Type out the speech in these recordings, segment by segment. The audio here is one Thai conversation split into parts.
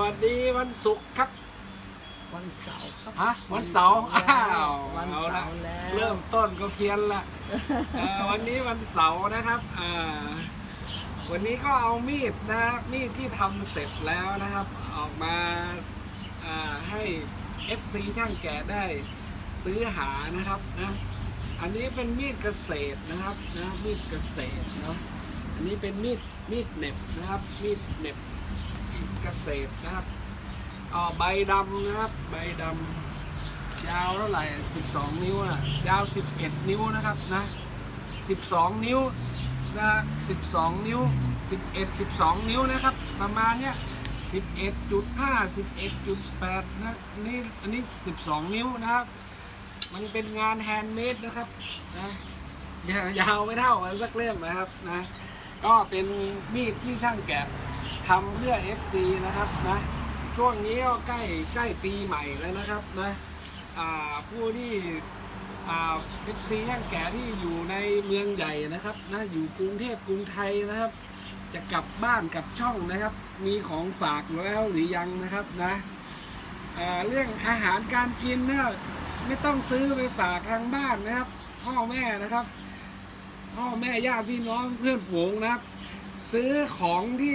วัสดีวันศุกร์ครับ วันเสาร์ครับฮะวันเสาร์อ้าววันเอาเสาละร์แล้วเริ่มต้นก็เพี้ยนละเอ่อวันนี้วันเสาร์นะครับอ่าวันนี้ก็เอามีดนะมีดที่ทำเสร็จแล้วนะครับ ออกมาอ่าให้ FC ช่างแก่ได้ซื้อหานะครับนะอันนี้เป็นมีดเกษตรนะครับนะมีดเกษตรเนาะ อันนี้เป็นมีดมีดเหน็บนะครับ มีดเหน็บ เกษตรนะครับอ๋อใบดำนะครับใบดำยาวเท่าไหร่ 12 นิ้วนะยาว 11 นิ้วนะครับนะ12 นิ้วนะ12 นิ้ว 11 12 นิ้วนะครับ ประมาณเนี้ย11.5 11.8นะอันนี้อันนี้ 12 นิ้วนะครับ มันเป็นงานแฮนด์เมดนะครับนะยาวไม่เท่ากันสักเล่มนะครับนะก็เป็นมีดที่ช่างแกะ ทำเพื่อ FC นะครับนะช่วงนี้ก็ใกล้ใกล้ปีใหม่แล้วนะครับนะอ่าผู้ที่อ่าเอฟซีย่างแก่ที่อยู่ในเมืองใหญ่นะครับนะอยู่กรุงเทพกรุงไทยนะครับ จะกลับบ้านกลับช่องนะครับ มีของฝากแล้วหรือยังนะครับนะอ่าเรื่องอาหารการกินเนี่ยไม่ต้องซื้อไปฝากทางบ้านนะครับ พ่อแม่นะครับ พ่อแม่ญาติพี่น้องเพื่อนฝูงนะครับ ซื้อของที่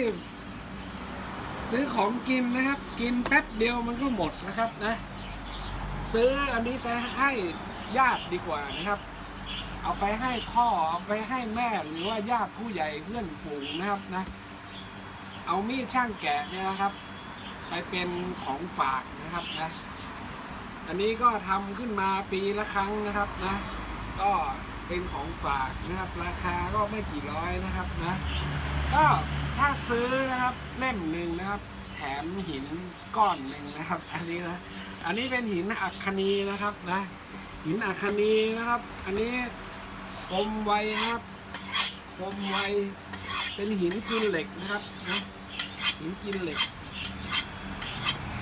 ซื้อของกินนะครับ กินแป๊บเดียวมันก็หมดนะครับนะ ซื้ออันนี้ไปให้ญาติดีกว่านะครับ เอาไปให้พ่อเอาไปให้แม่หรือว่าญาติผู้ใหญ่เพื่อนฝูงนะครับนะ เอามีดช่างแกะเนี่ยนะครับ ไปเป็นของฝากนะครับนะ อันนี้ก็ทำขึ้นมาปีละครั้งนะครับนะ ก็เป็นของฝากนะครับ ราคาก็ไม่กี่ร้อยนะครับนะ ก็ ถ้าซื้อนะครับเล่มหนึ่งนะครับ แถมหินก้อนหนึ่งนะครับ อันนี้นะอันนี้เป็นหินอัคคนีนะครับนะหินอัคคนีนะครับ อันนี้คมไวครับคมไวเป็นหินกินเหล็กนะครับนะหินกินเหล็ก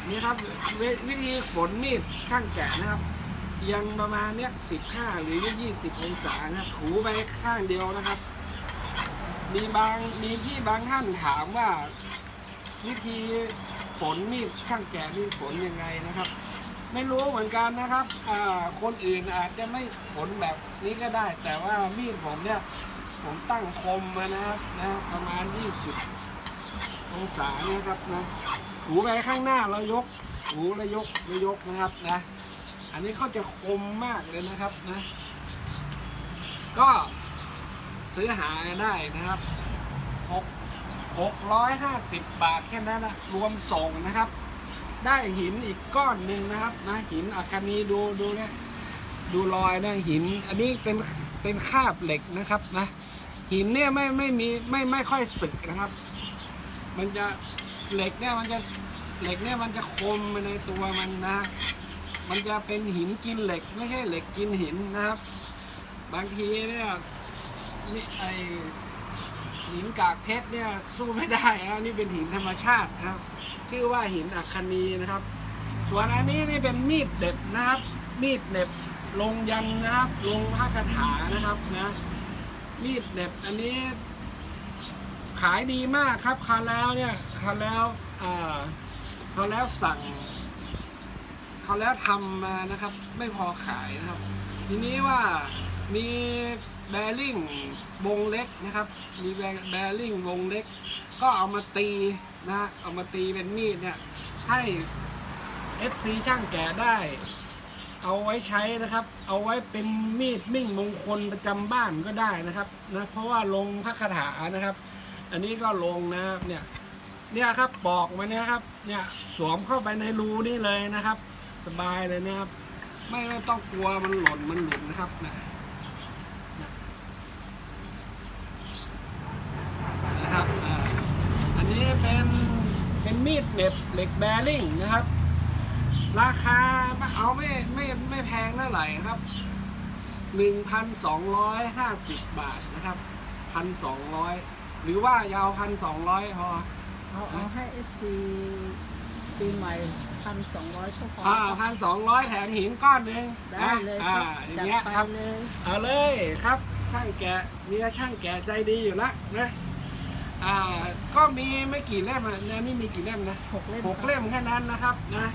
นี่ครับววิธีฝนมีดข้างแกะนะครับ ยังประมาณเนี้ย15หรือ20องศานะครับถูไปข้างเดียวนะครับ มีบางมีพี่บางท่านถามว่า วิธีฝนมีดข้างแก่นี่ฝนยังไงนะครับ ไม่รู้เหมือนกันนะครับคนอื่นอาจจะไม่ฝนแบบนี้ก็ได้ แต่ว่ามีดผมเนี่ย ผมตั้งคมมานะครับนะประมาณ 20 องศานะครับนะหูไปข้างหน้าเรายก หูแล้วยกแล้วยกนะครับนะ อันนี้เขาจะคมมากเลยนะครับนะ ก็ ซื้อหากันได้นะครับหกหกร้อยห้าสิบบาทแค่นั้นนะรวมส่งนะครับ ได้หินอีกก้อนหนึ่งนะครับนะหินอัคคนีดูดูนะดูรอยนะหิน อันนี้เป็นเป็นคาบเหล็กนะครับนะหินเนี่ยไม่ไม่มีไม่ไม่ค่อยสึกนะครับ มันจะเหล็กเนี่ยมันจะเหล็กเนี่ยมันจะคมในตัวมันนะ มันจะเป็นหินกินเหล็กไม่ใช่เหล็กกินหินนะครับ บางทีเนี่ย ไอหินกากเพชรเนี่ยสู้ไม่ได้นะนี่เป็นหินธรรมชาตินะครับ ชื่อว่าหินอัคนีนะครับ ส่วนอันนี้นี่เป็นมีดเด็บนะครับ มีดเหน็บลงยันนะครับ ลงพระคาถานะครับนะมีดเหน็บอันนี้ ขายดีมากครับคาแล้วเนี่ยคาแล้วอ่าคาแล้วสั่งเขาแล้วทำมานะครับ ไม่พอขายนะครับ ทีนี้ว่ามี แบริ่งวงเล็กนะครับ มีแบริ่งวงเล็ก ก็เอามาตีนะเอามาตีเป็นมีดเนี่ยให้ FC ช่างแก่ได้ เอาไว้ใช้นะครับ เอาไว้เป็นมีดมิ่งมงคลประจำบ้านก็ได้นะครับนะเพราะว่าลงพระคาถานะครับ อันนี้ก็ลงนะครับเนี่ยเนี่ยครับปอกมาเนี่ยครับเนี่ยสวมเข้าไปในรูนี่เลยนะครับ สบายเลยนะครับ ไม่ไม่ต้องกลัวมันหล่นมันหลุดนะครับนะนะครับอ่าอันนี้เป็นเป็น มีดเหน็บเหล็กแบริ่งนะครับ ราคาเอาไม่ไม่ไม่แพงเท่าไหร่ครับหนึ่งพันสองร้อยห้าสิบบาทนะครับพันสองร้อยหรือว่ายาวพันสองร้อยพอ เอาเอาให้เอฟซีปีใหม่พันสองร้อยก็พออ่าพันสองร้อยแถมหินก้อนหนึ่งได้เลยอ่าครับอย่างจัดเงี้ยไปครับ เลยเอาเลยครับ ช่างแกะมีช่างแกะใจดีอยู่ละนะ อ่าก็มีไม่กี่เล่มอะเนี่ยนี่มีกี่เล่มนะหกเล่มหกเล่มแค่นั้นนะครับนะ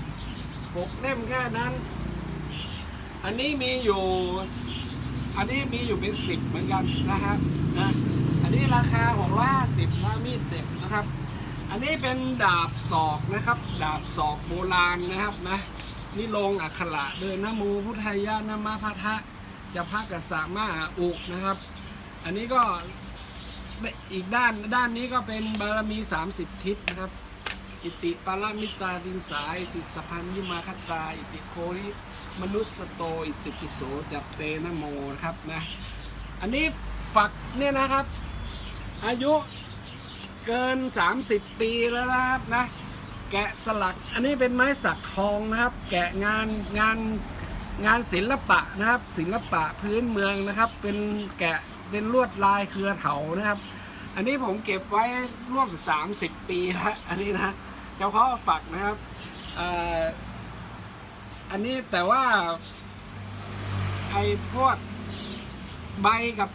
หกเล่มแค่นั้น อันนี้มีอยู่ อันนี้มีอยู่เป็นสิบเหมือนกันนะครับนะอันนี้ราคาหกร้อยห้าสิบนะมีดเด็กนะครับ อันนี้เป็นดาบศอกนะครับ ดาบศอกโบราณนะครับนะนี่ลงอักขระเดินนะโมพุทธายะนามาพัทะจะพักกษามาอุนะครับ อันนี้ก็ อีกด้านด้านนี้ก็เป็นบารมี 30 ทิศนะครับ อิติปารามิตาดินสายอิติสพันยุมาคตา อิติโคริมนุสโต อิติปิโสจับเตนะโมนะครับนะอันนี้ฝักเนี่ยนะครับ อายุเกิน 30 ปีแล้วนะครับนะแกะสลักอันนี้เป็นไม้สักทองนะครับ แกะงานงานงานศิลปะนะครับ ศิลปะพื้นเมืองนะครับ เป็นแกะ เป็นลวดลายเครือเถานะครับ อันนี้ผมเก็บไว้ร่วม 30 ปีแล้วอันนี้นะเฉพาะฝักนะครับอันนี้แต่ว่าไอ้พวกใบกับ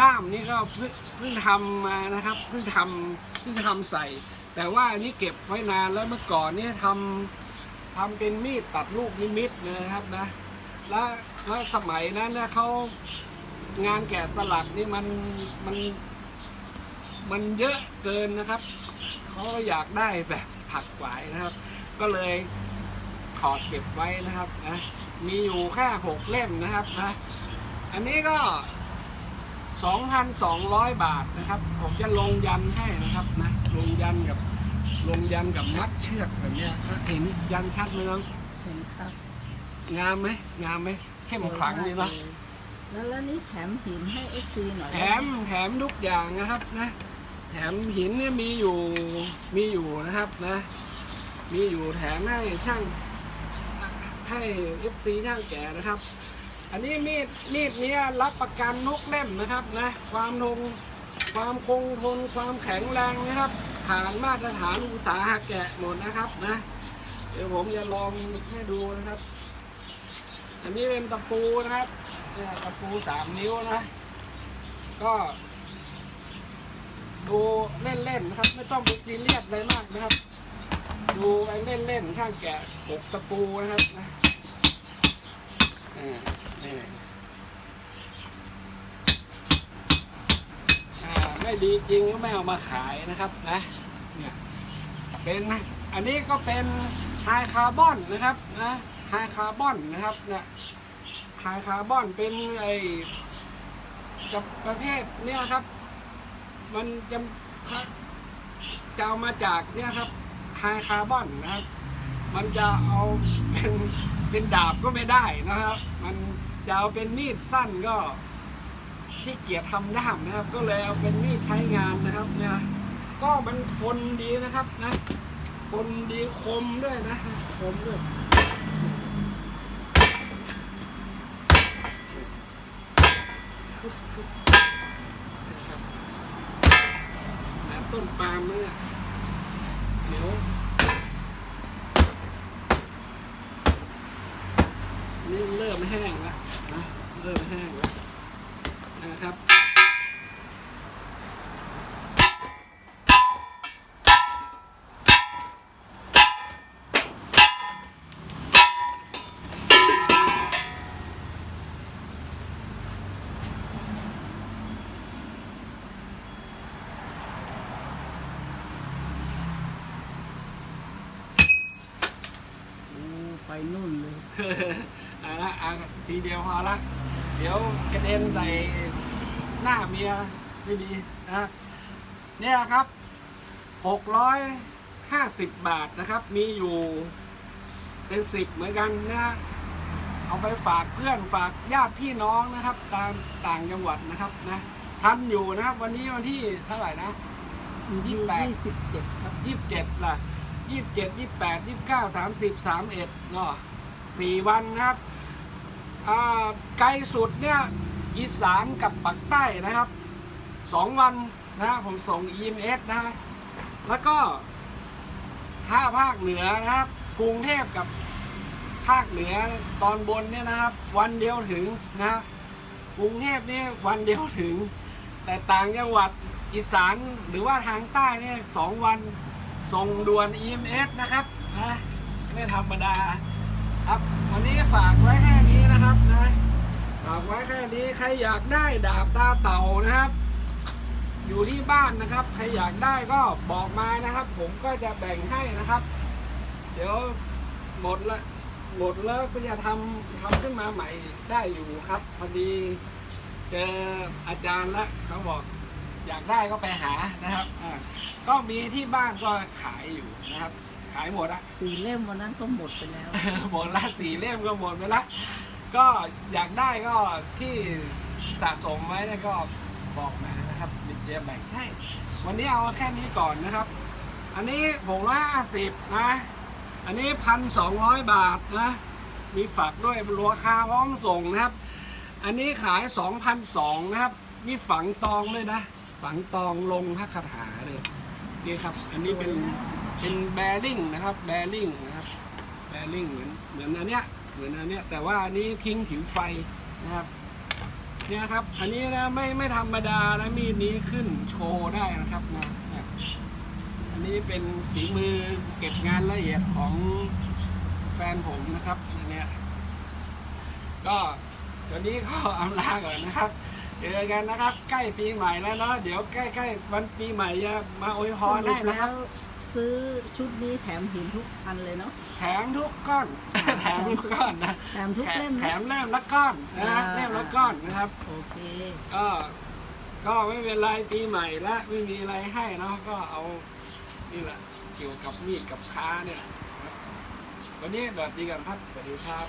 ด้ามนี่ก็เพิ่งเพิ่งทำมานะครับเพิ่งทำเพิ่งทำใส่ แต่ว่าอันนี้เก็บไว้นานแล้วเมื่อก่อนนี่ทำทำเป็นมีดตัดลูกนิมิตนะครับนะแล้วแล้วสมัยนั้นเนี่ยเขา งานแกะสลักนี่มันมันมันเยอะเกินนะครับเขาก็อยากได้แบบผักหวายนะครับ ก็เลยขอเก็บไว้นะครับนะมีอยู่แค่หกเล่มนะครับนะอันนี้ก็ 2,200 บาทนะครับ ผมจะลงยันให้นะครับนะลงยันกับลงยันกับมัดเชือกแบบเนี้ยนะเห็นยันชัดไหมน้องเห็นครับ งามไหมงามไหมเข้มขลังดีเนาะ แล้วแล้วนี่แถมหินให้เอฟซีหน่อยแถมแถมทุกอย่างนะครับนะ แถมหินเนี่ยมีอยู่มีอยู่นะครับนะ มีอยู่แถมให้ช่างให้เอฟซีช่างแก่นะครับ อันนี้มีดมีดเนี้ยรับประกันนุกเล่มนะครับนะ ความทนความคงทนความแข็งแรงนะครับผ่านมาตรฐานอุตสาหแกะหมดนะครับนะ เดี๋ยวผมจะลองให้ดูนะครับ อันนี้เป็นตะปูนะครับ เนี่ยตะปูสามนิ้วนะ ก็ดูเล่นๆนะครับ ไม่ต้องไปซีเรียสอะไรมากนะครับ ดูไปเล่นๆช่างแกะปกตะปูนะครับนะนี่ไม่ดีจริงก็ไม่เอามาขายนะครับนะเนี่ยเป็นอันนี้ก็เป็นไฮคาร์บอนนะครับนะไฮคาร์บอนนะครับเนี่ย ไฮคาร์บอนเป็นไอจะประเภทเนี่ยครับ มันจะจะเอามาจากเนี่ยครับไฮคาร์บอนนะครับ มันจะเอาเป็นเป็นดาบก็ไม่ได้นะครับ มันจะเอาเป็นมีดสั้นก็ขี้เกียจทำด้ามนะครับ ก็เลยเอาเป็นมีดใช้งานนะครับเนี่ยก็มันทนดีนะครับนะทนดีคมด้วยนะคมด้วย น้ำต้นปาล์มเนี่ยเหนียวนี่เริ่มแห้งแล้วนะเริ่มแห้งแล้วนะครับ โอ้ไป นู่นเลยเอาละอะสีเดียวพอละเดี๋ยวกระเด็นใส่หน้าเมียไม่ดีนะเนี่ยครับหกร้อยห้าสิบบาทนะครับ มีอยู่เป็นสิบเหมือนกันนะเอาไปฝากเพื่อนฝากญาติพี่น้องนะครับ ตามต่างจังหวัดนะครับนะทันอยู่นะครับ วันนี้วันที่เท่าไหร่นะยี่สิบแปดยี่สิบเจ็ดครับยี่สิบเจ็ดล่ะ ยี่สิบเจ็ดยี่สิบแปดยี่สิบเก้าสามสิบสามเอ็ดเนาะสี่วันนะครับไกลสุดเนี่ยอีสานกับปักใต้นะครับสองวันนะผมส่ง EMS นะ แล้วก็ถ้าภาคเหนือนะครับ กรุงเทพกับภาคเหนือตอนบนเนี่ยนะครับ วันเดียวถึงนะกรุงเทพนี่วันเดียวถึง แต่ต่างจังหวัดอีสานหรือว่าทางใต้เนี่ยสองวัน ส่งด่วน EMS นะครับนะไม่ธรรมดาครับวันนี้ฝากไว้แค่นี้นะครับนะฝากไว้แค่นี้ใครอยากได้ดาบตาเต่านะครับ อยู่ที่บ้านนะครับ ใครอยากได้ก็บอกมานะครับ ผมก็จะแบ่งให้นะครับ เดี๋ยวหมดละหมดแล้วก็จะทำทำขึ้นมาใหม่ได้อยู่ครับพอดีเจออาจารย์ละเขาบอก อยากได้ก็ไปหานะครับอ่าก็มีที่บ้านก็ขายอยู่นะครับ ขายหมดอะ สี่เล่มวันนั้นก็หมดไปแล้ว หมดละสี่เล่มก็หมดไปละก็อยากได้ก็ที่สะสมไว้เนะก็บอกมานะครับเดี๋ยวจะแบ่งให้วันนี้เอาแค่นี้ก่อนนะครับ อันนี้ผงละห้าสิบนะ อันนี้พันสองร้อยบาทนะ มีฝักด้วยราคาพร้อมส่งนะครับ อันนี้ขายสองพันสองนะครับ มีฝังตองเลยนะ ฝังตองลงพระคาถาเลยนี่ครับ อันนี้เป็นเป็นแบริ่งนะครับ แบริ่งนะครับ แบริ่งเหมือนเหมือนอันเนี้ยเหมือนอันเนี้ยแต่ว่าอันนี้ทิ้งผิวไฟนะครับเนี่ยครับ อันนี้นะไม่ไม่ธรรมดานะมีดนี้ขึ้นโชว์ได้นะครับนะอันนี้เป็นฝีมือเก็บงานละเอียดของแฟนผมนะครับอันเนี้ยก็วันนี้ก็อำลาก่อนนะครับ เจอกันนะครับ ใกล้ปีใหม่แล้วเนาะเดี๋ยวใกล้ๆวันปีใหม่จะมาอวยพรให้นะครับซื้อชุดนี้แถมหินทุกอันเลยเนาะ แถมทุกก้อน แถมทุกก้อนนะแถมทุกเล่มแถนะมเล่มละก้อนนะฮะอ่าเล่มละก้อนนะครับ โอเค ก็ก็ไม่เป็นไรปีใหม่ละไม่มีอะไรให้เนาะก็เอานี่แหละเกี่ยวกับมีดกับค้าเนี่ยนะครับวันนี้แบบดีกันครับสวัสดีครับ